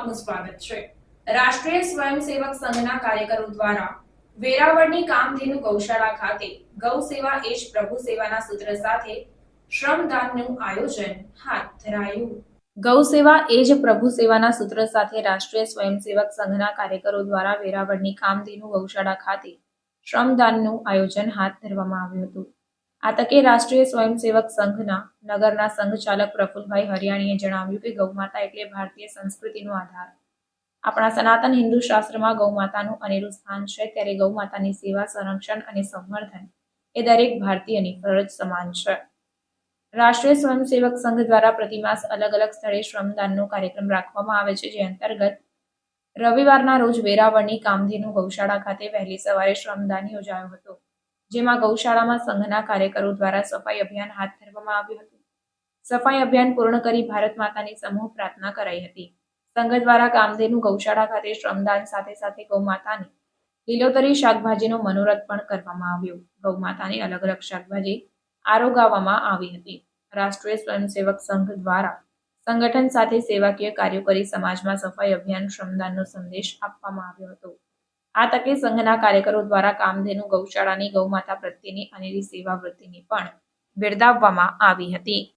આપનું સ્વાગત છે. રાષ્ટ્રીય સ્વયંસેવક સંઘના કાર્યકરો દ્વારા વેરાવળની કામધેનુ ગૌશાળા ખાતે ગૌ સેવા એ જ પ્રભુ સેવાના સૂત્ર સાથે શ્રમદાનનું આયોજન હાથ ધરાયું. ગૌ સેવા એ જ પ્રભુ સેવાના સૂત્ર સાથે રાષ્ટ્રીય સ્વયંસેવક સંઘના કાર્યકરો દ્વારા વેરાવળની કામધેનુ ગૌશાળા ખાતે શ્રમદાનનું આયોજન હાથ ધરવામાં આવ્યું હતું. આ તકે રાષ્ટ્રીય સ્વયંસેવક સંઘના નગરના સંઘચાલક પ્રફુલભાઈ હરિયાણીએ જણાવ્યું કે ગૌમાતા એટલે ભારતીય સંસ્કૃતિનો આધાર. આપણા સનાતન હિન્દુ શાસ્ત્રમાં ગૌમાતાનું અનેરું સ્થાન છે, ત્યારે ગૌમાતાની સેવા, સંરક્ષણ અને સંવર્ધન એ દરેક ભારતીયની ફરજ સમાન છે. રાષ્ટ્રીય સ્વયંસેવક સંઘ દ્વારા પ્રતિમાસ અલગ અલગ સ્થળે શ્રમદાનનો કાર્યક્રમ રાખવામાં આવે છે, જે અંતર્ગત રવિવારના રોજ વેરાવળની કામધેનુ ગૌશાળા ખાતે વહેલી સવારે શ્રમદાન યોજાયો હતો. જેમાં ગૌશાળામાં સંઘના કાર્યકરો દ્વારા સફાઈ અભિયાન હાથ ધરવામાં આવ્યું હતું. સફાઈ અભિયાન પૂર્ણ કરી ભારત માતાની સમૂહ પ્રાર્થના કરાઈ હતી. સંઘ દ્વારા કામધેનુ ગૌશાળા ખાતે શ્રમદાન સાથે સાથે ગૌમાતાની લીલોતરી શાકભાજીનો મનોરથ પણ કરવામાં આવ્યો. ગૌમાતાની અલગ અલગ શાકભાજી આરોગાવવામાં આવી હતી. રાષ્ટ્રીય સ્વયંસેવક સંઘ દ્વારા સંગઠન સાથે સેવાકીય કાર્યો કરી સમાજમાં સફાઈ અભિયાન શ્રમદાનનો સંદેશ આપવામાં આવ્યો હતો. આ તકે સંઘના કાર્યકરો દ્વારા કામધેનુ ગૌશાળાની ગૌમાતા પ્રત્યેની અનેરી સેવા વૃત્તિની પણ બિરદાવવામાં આવી હતી.